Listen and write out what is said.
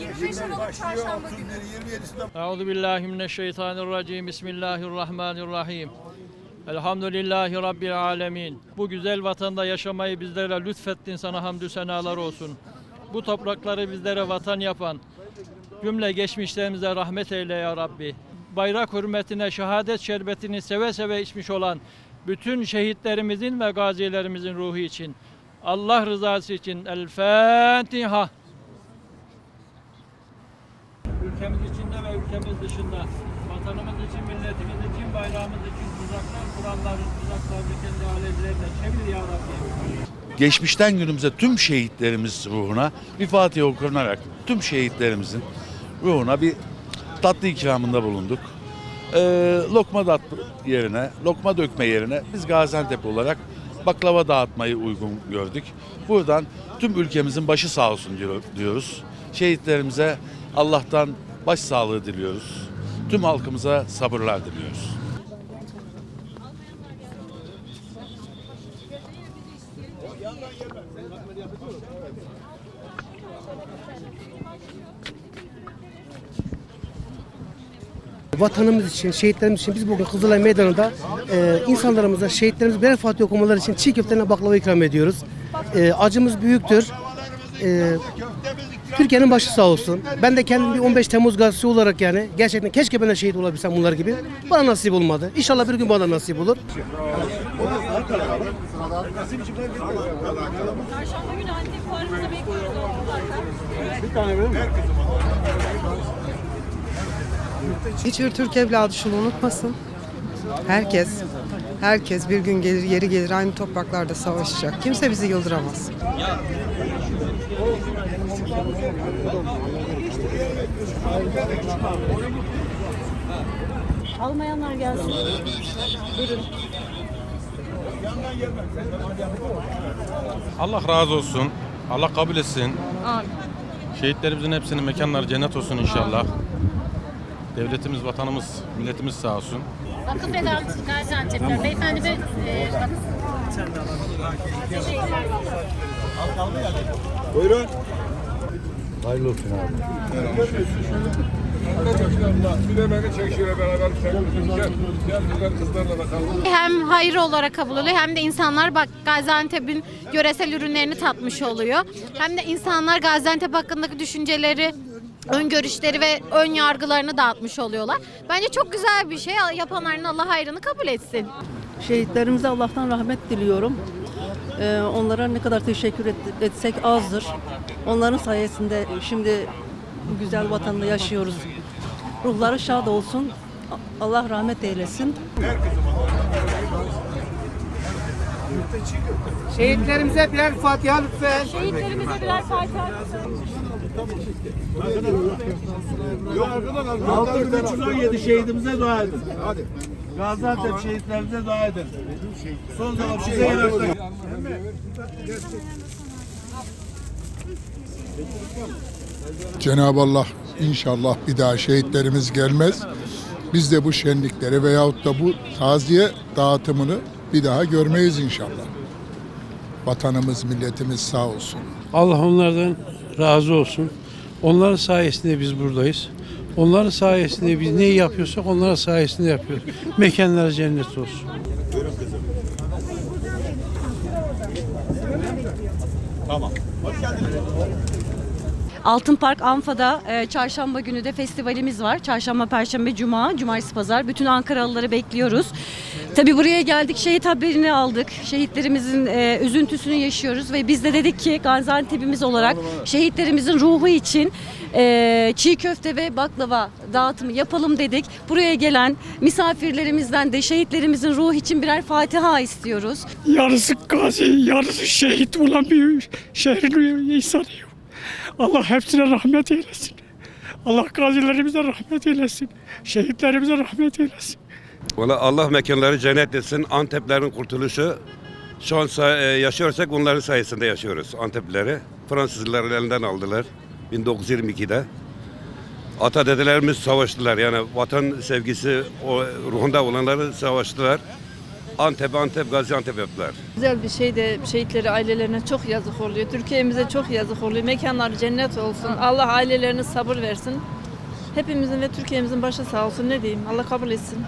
5 Aralık Çarşamba günü. Euzu billahi mineşşeytanirracim. Bismillahirrahmanirrahim. Elhamdülillahi Rabbil alemin. Bu güzel vatanda yaşamayı bizlere lütfettin sana hamdü senalar olsun. Bu toprakları bizlere vatan yapan, cümle geçmişlerimize rahmet eyle ya Rabbi. Bayrak hürmetine şehadet şerbetini seve seve içmiş olan bütün şehitlerimizin ve gazilerimizin ruhu için, Allah rızası için El Fatiha. Ülkemiz içinde ve ülkemiz dışında, vatanımız için, milletimiz için, bayrağımız için tuzaklar kuranların tuzaklarını kendi alevlerine çevir ya Rabbi. geçmişten günümüze tüm şehitlerimiz ruhuna bir Fatiha okunarak tüm şehitlerimizin ruhuna bir tatlı ikramında bulunduk. Ee, lokma dat yerine, lokma dökme yerine biz Gaziantep olarak baklava dağıtmayı uygun gördük. Buradan tüm ülkemizin başı sağ olsun diyor- diyoruz. Şehitlerimize Allah'tan baş sağlığı diliyoruz. Tüm halkımıza sabırlar diliyoruz. Vatanımız için, şehitlerimiz için biz bugün Kızılay Meydanı'nda e, insanlarımıza, şehitlerimize birer Fatih okumaları için çiğ köfteyle baklava ikram ediyoruz. E, acımız büyüktür. E, Türkiye'nin başı sağ olsun. Ben de kendim bir 15 Temmuz gazisi olarak yani gerçekten keşke ben de şehit olabilsem bunlar gibi. Bana nasip olmadı. İnşallah bir gün bana nasip olur. Çarşamba Hiçbir Türk evladı şunu unutmasın. Herkes, herkes bir gün gelir, yeri gelir aynı topraklarda savaşacak. Kimse bizi yıldıramaz. Almayanlar gelsin. Buyurun. Allah razı olsun. Allah kabul etsin. Amin. Şehitlerimizin hepsinin mekanları cennet olsun inşallah. Devletimiz, vatanımız, milletimiz sağ olsun. Vakıf Vedat Gaziantep'ten. Beyefendi bir e, vakıf... Teşekkürler. Hem hayır olarak kabul oluyor hem de insanlar bak Gaziantep'in yöresel ürünlerini tatmış oluyor. Hem de insanlar Gaziantep hakkındaki düşünceleri, ön görüşleri ve ön yargılarını dağıtmış oluyorlar. Bence çok güzel bir şey. Yapanların Allah hayrını kabul etsin. Şehitlerimize Allah'tan rahmet diliyorum. Ee, onlara ne kadar teşekkür et- etsek azdır. Onların sayesinde şimdi bu güzel vatanda yaşıyoruz. Ruhları şad olsun. Allah rahmet eylesin. Şehitlerimize birer Fatiha lütfen. Şehitlerimize birer Fatiha. 6317 şehidimize dua edin. Hadi. Gaziantep şehitlerimize dua edin. Son zaman bize yarattı. Cenab-ı Allah inşallah bir daha şehitlerimiz gelmez. Biz de bu şenlikleri veyahut da bu taziye dağıtımını bir daha görmeyiz inşallah. Vatanımız, milletimiz sağ olsun. Allah onlardan razı olsun. Onların sayesinde biz buradayız. Onların sayesinde biz neyi yapıyorsak onların sayesinde yapıyoruz. Mekanları cennet olsun. Altın Park Anfa'da e, çarşamba günü de festivalimiz var. Çarşamba, perşembe, cuma, cumartesi, pazar. Bütün Ankaralıları bekliyoruz. Tabii buraya geldik, şehit haberini aldık. Şehitlerimizin e, üzüntüsünü yaşıyoruz ve biz de dedik ki Gaziantep'imiz olarak şehitlerimizin ruhu için e, çiğ köfte ve baklava dağıtımı yapalım dedik. Buraya gelen misafirlerimizden de şehitlerimizin ruhu için birer Fatiha istiyoruz. Yarısı gazi, yarısı şehit olan bir şehrin insanıyım. Allah hepsine rahmet eylesin. Allah gazilerimize rahmet eylesin. Şehitlerimize rahmet eylesin. Valla Allah mekanları cennet etsin. Anteplerin kurtuluşu şu an e, yaşıyorsak onların sayesinde yaşıyoruz Anteplileri. Fransızların elinden aldılar 1922'de. Ata dedelerimiz savaştılar yani vatan sevgisi o ruhunda olanları savaştılar. Antep, Antep, Gaziantep yaptılar. Güzel bir şey de şehitleri ailelerine çok yazık oluyor. Türkiye'mize çok yazık oluyor. Mekanları cennet olsun. Allah ailelerine sabır versin. Hepimizin ve Türkiye'mizin başı sağ olsun ne diyeyim. Allah kabul etsin.